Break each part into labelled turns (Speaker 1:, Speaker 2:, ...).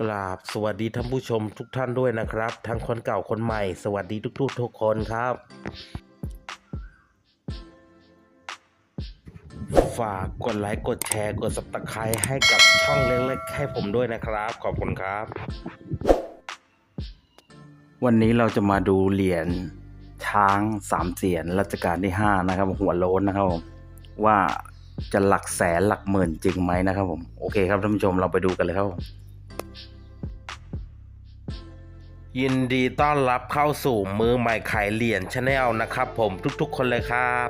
Speaker 1: กราบสวัสดีท่านผู้ชมทุกท่านด้วยนะครับ ทั้งคนเก่าคนใหม่ สวัสดีทุกๆทุกคนครับ ฝากกดไลค์กดแชร์กด subscribe ให้กับช่องเล็กๆให้ผมด้วยนะครับ ขอบคุณครับ วันนี้เราจะมาดูเหรียญช้างสามเสียนรัชกาลที่ห้านะครับ หัวโล้นนะครับผมว่าจะหลักแสนหลักหมื่นจริงไหมนะครับผมโอเคครับท่านผู้ชมเราไปดูกันเลยครับ ยินดีต้อนรับเข้าสู่มือใหม่ขายเหรียญชาแนลนะครับผมทุกๆคนเลยครับ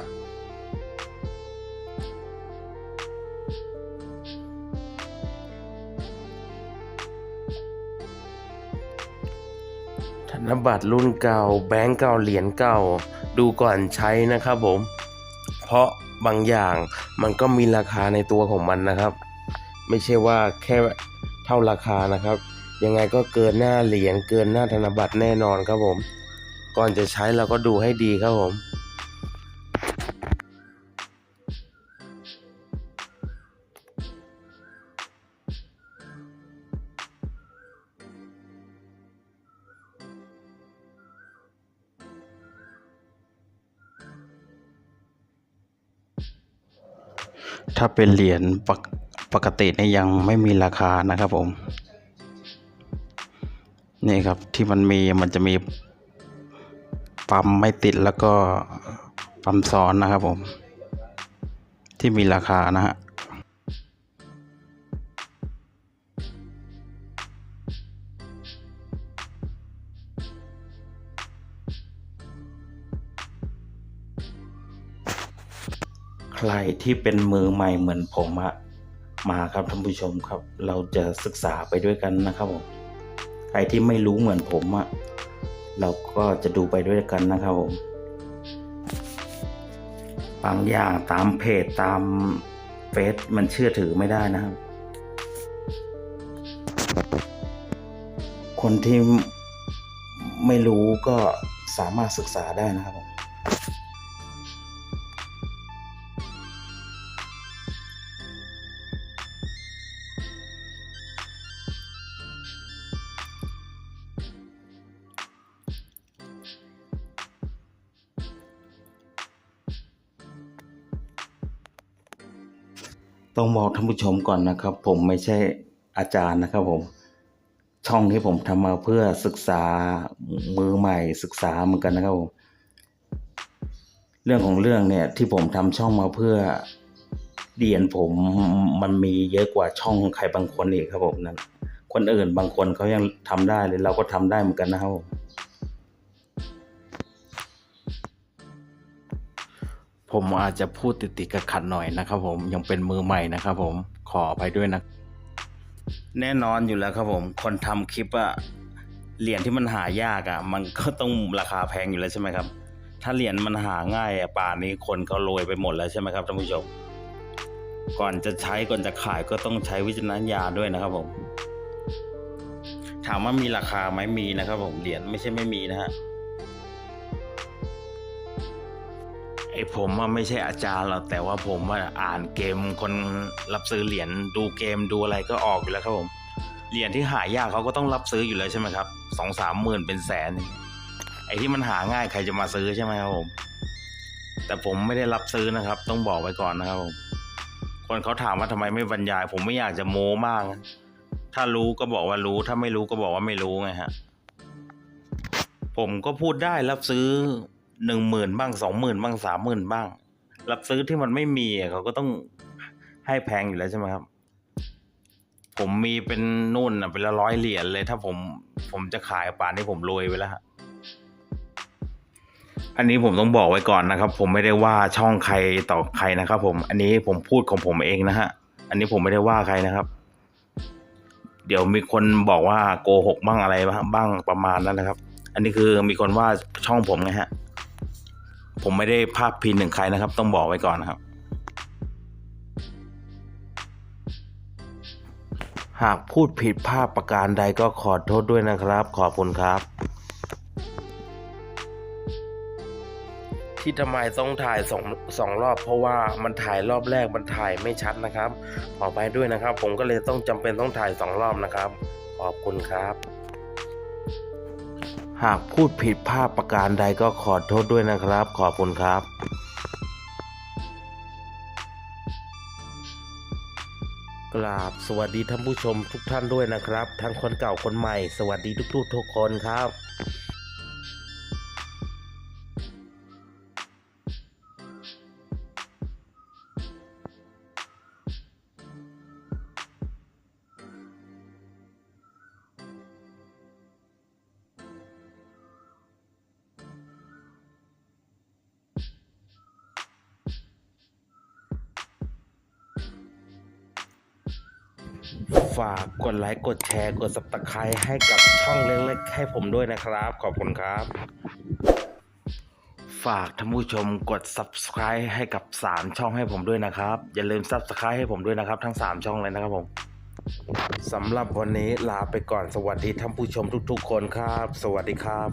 Speaker 1: ธนบัตรรุ่นเก่า แบงก์เก่าเหรียญเก่า ดูก่อนใช้นะครับผม เพราะบางอย่างมันก็มีราคาในตัวของมันนะครับ ไม่ใช่ว่าแค่เท่าราคานะครับ ยังไงก็เกินหน้าเหรียญเกินหน้าธนบัตรแน่นอนครับผม ก่อนจะใช้เราก็ดูให้ดีครับผมถ้าเป็นเหรียญปกปกติเนี่ยยังไม่มีราคานะครับผม นี่ครับที่มันมีมันจะมีปั๊มไม่ติดแล้วก็ปั๊มซ้อนนะครับผม ที่มีราคานะฮะใครที่เป็นมือใหม่เหมือนผมอะมาครับท่านผู้ชมครับ เราจะศึกษาไปด้วยกันนะครับผม รที่ไม่รู้เหมือนผมอะเราก็จะดูไปด้วยกันนะครับผมบางอย่างตามเพจตามเฟซมันเชื่อถือไม่ได้นะครับ คนที่ไม่รู้ก็สามารถศึกษาได้นะครับผม ต้องบอกท่านผู้ชมก่อนนะครับ ผมไม่ใช่อาจารย์นะครับ ผม ช่องที่ผมทำมาเพื่อศึกษามือใหม่ศึกษาเหมือนกันนะครับผมเรื่องของเรื่องเนี่ยที่ผมทำช่องมาเพื่อเรียนผมมันมีเยอะกว่าช่องใครบางคนอีกครับผมนั้นคนอื่นบางคนเขายังทำได้เลยเราก็ทำได้เหมือนกันนะครับผม ผมอาจจะพูดติดติดๆขัดหน่อยนะครับผมยังเป็นมือใหม่นะครับผมขออภัยด้วยนะ แน่นอนอยู่แล้วครับผม คนทำคลิปอะเหรียญที่มันหายากอะมันก็ต้องราคาแพงอยู่แล้วใช่ไหมครับ ถ้าเหรียญมันหาง่ายอะป่านนี้คนเขาโรยไปหมดแล้วใช่ไหมครับท่านผู้ชมก่อนจะใช้ก่อนจะขายก็ต้องใช้วิจารณญาณด้วยนะครับผม ถามว่ามีราคาไหมมีนะครับผมเหรียญไม่ใช่ไม่มีนะฮะ ไอผมอะไม่ใช่อาจารย์หรอกแต่ว่าผมอะอ่านเกมคนรับซื้อเหรียญดูเกมดูอะไรก็ออกอยู่แล้วครับผมเหรียญที่หายากเขาก็ต้องรับซื้ออยู่แล้วใช่ไหมครับสองสามหมื่นเป็นแสน ไอที่มันหาง่ายใครจะมาซื้อใช่ไหมครับผม แต่ผมไม่ได้รับซื้อนะครับ ต้องบอกไว้ก่อนนะครับผมคนเขาถามว่าทำไมไม่บรรยาย ผมไม่อยากจะโม้มาก ถ้ารู้ก็บอกว่ารู้ ถ้าไม่รู้ก็บอกว่าไม่รู้ไงฮะผมก็พูดได้รับซื้อ หนึ่งหมื่นบ้างสองหมื่นบ้างสามหมื่นบ้าง รับซื้อที่มันไม่มีเขาก็ต้องให้แพงอยู่แล้วใช่ไหมครับ ผมมีเป็นนู่นนะเป็นละร้อยเหรียญเลย ถ้าผมผมจะขายป่านนี้ผมรวยไปแล้วฮะอันนี้ผมต้องบอกไว้ก่อนนะครับ ผมไม่ได้ว่าช่องใครต่อใครนะครับ ผม อันนี้ผมพูดของผมเองนะฮะ อันนี้ผมไม่ได้ว่าใครนะครับ เดี๋ยวมีคนบอกว่าโกหกบ้างอะไรบ้างประมาณนั้นนะครับ อันนี้คือมีคนว่าช่องผมไงฮะ ผมไม่ได้ภาพพินถึงใครนะครับ ต้องบอกไว้ก่อนนะครับ หากพูดผิดภาพประการใดก็ขอโทษด้วยนะครับ ขอบคุณครับ ที่ทำไมต้องถ่ายสองสองรอบ เพราะว่ามันถ่ายรอบแรกมันถ่ายไม่ชัดนะครับ ขอไปด้วยนะครับ ผมก็เลยต้องจำเป็นต้องถ่ายสองรอบนะครับ ขอบคุณครับ หากพูดผิดพลาดประการใดก็ขอโทษด้วยนะครับ ขอบคุณครับกราบสวัสดีท่านผู้ชมทุกท่านด้วยนะครับ ทั้งคนเก่าคนใหม่ สวัสดีทุกๆทุกคนครับ ฝากกดไลค์กดแชร์กด subscribe ให้กับช่องเล็กๆให้ผมด้วยนะครับ ขอบคุณครับ ฝากท่านผู้ชมกด subscribe ให้กับ 3 ช่องให้ผมด้วยนะครับ อย่าลืม subscribe ให้ผมด้วยนะครับ ทั้ง 3 ช่องเลยนะครับผมสำหรับวันนี้ลาไปก่อนสวัสดีท่านผู้ชมทุกๆ คนครับ สวัสดีครับ